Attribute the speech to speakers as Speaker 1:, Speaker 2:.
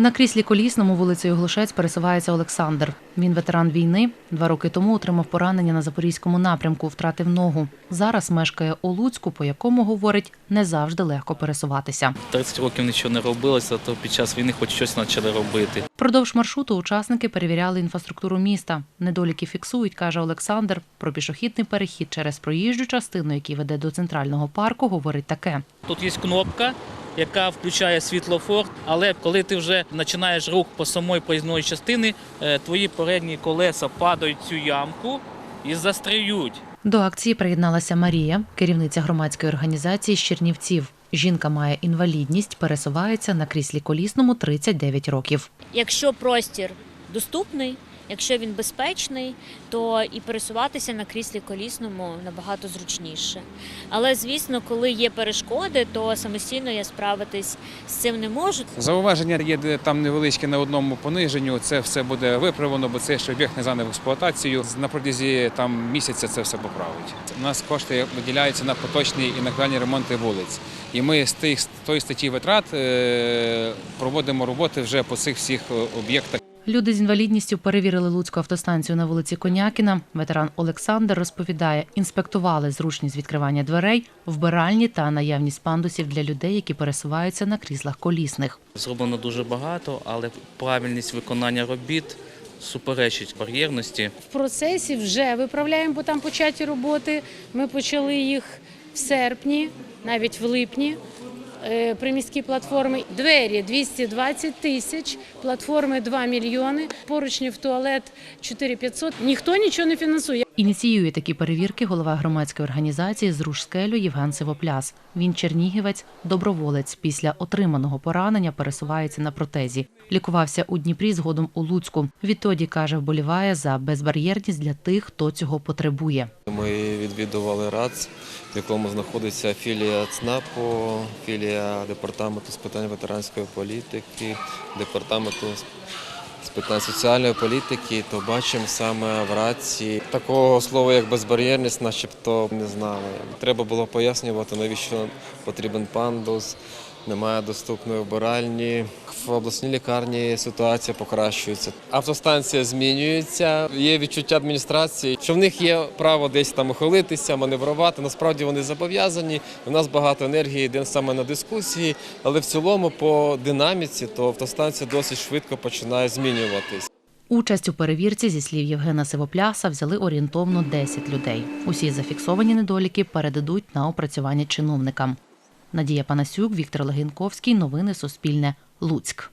Speaker 1: На кріслі колісному вулицею Глушець пересувається Олександр. Він ветеран війни. Два роки тому отримав поранення на запорізькому напрямку, втратив ногу. Зараз мешкає у Луцьку, по якому говорить, не завжди легко пересуватися.
Speaker 2: 30 років нічого не робилося, то під час війни хоч щось почали робити.
Speaker 1: Продовж маршруту учасники перевіряли інфраструктуру міста. Недоліки фіксують, каже Олександр. Про пішохідний перехід через проїжджу частину, який веде до центрального парку, говорить таке.
Speaker 2: Тут є кнопка, яка включає світлофор, але коли ти вже починаєш рух по самої проїзної частини, е, твої передні колеса падають в цю ямку і застряють.
Speaker 1: До акції приєдналася Марія, керівниця громадської організації з Чернівців. Жінка має інвалідність, пересувається на кріслі колісному 39 років.
Speaker 3: Якщо простір доступний, якщо він безпечний, то і пересуватися на кріслі колісному набагато зручніше. Але звісно, коли є перешкоди, то самостійно я справитись з цим не можу.
Speaker 4: Зауваження є там невеличке на одному пониженню. Це все буде виправлено, бо це ще об'єкт не зданий експлуатацію. На протязі там місяця це все поправить. У нас кошти виділяються на поточні і на капітальні ремонти вулиць. І ми з тих з тої статті витрат е, проводимо роботи вже по цих всіх е, об'єктах.
Speaker 1: Люди з інвалідністю перевірили Луцьку автостанцію на вулиці Конякіна. Ветеран Олександр розповідає, інспектували зручність відкривання дверей, вбиральні та наявність пандусів для людей, які пересуваються на кріслах колісних.
Speaker 2: Зроблено дуже багато, але правильність виконання робіт суперечить бар'єрності.
Speaker 5: В процесі вже виправляємо, бо там початі роботи. Ми почали їх в серпні, навіть в липні. Е, Приміські платформи. Двері 220 тисяч, платформи 2 мільйони, поручні в туалет 4500. Ніхто нічого не фінансує.
Speaker 1: Ініціює такі перевірки голова громадської організації «Зруш скелю» Євген Сивопляс. Він чернігівець, доброволець. Після отриманого поранення пересувається на протезі. Лікувався у Дніпрі, згодом у Луцьку. Відтоді, каже, вболіває за безбар'єрність для тих, хто цього потребує.
Speaker 6: Ми відвідували РАЦ, в якому знаходиться філія ЦНАПу, філія департаменту з питань ветеранської політики, департаменту з- питань соціальної політики, то бачимо саме в РАЦі такого слова, як безбар'єрність, начебто не знали. Треба було пояснювати, навіщо потрібен пандус. Немає доступної вбиральні. В обласній лікарні ситуація покращується. Автостанція змінюється. Є відчуття адміністрації, що в них є право десь там ухилитися, маневрувати. Насправді вони зобов'язані. У нас багато енергії йде саме на дискусії, але в цілому по динаміці то автостанція досить швидко починає змінюватись.
Speaker 1: Участь у перевірці, зі слів Євгена Сивопляса, взяли орієнтовно 10 людей. Усі зафіксовані недоліки передадуть на опрацювання чиновникам. Надія Панасюк, Віктор Легінковський. Новини Суспільне. Луцьк.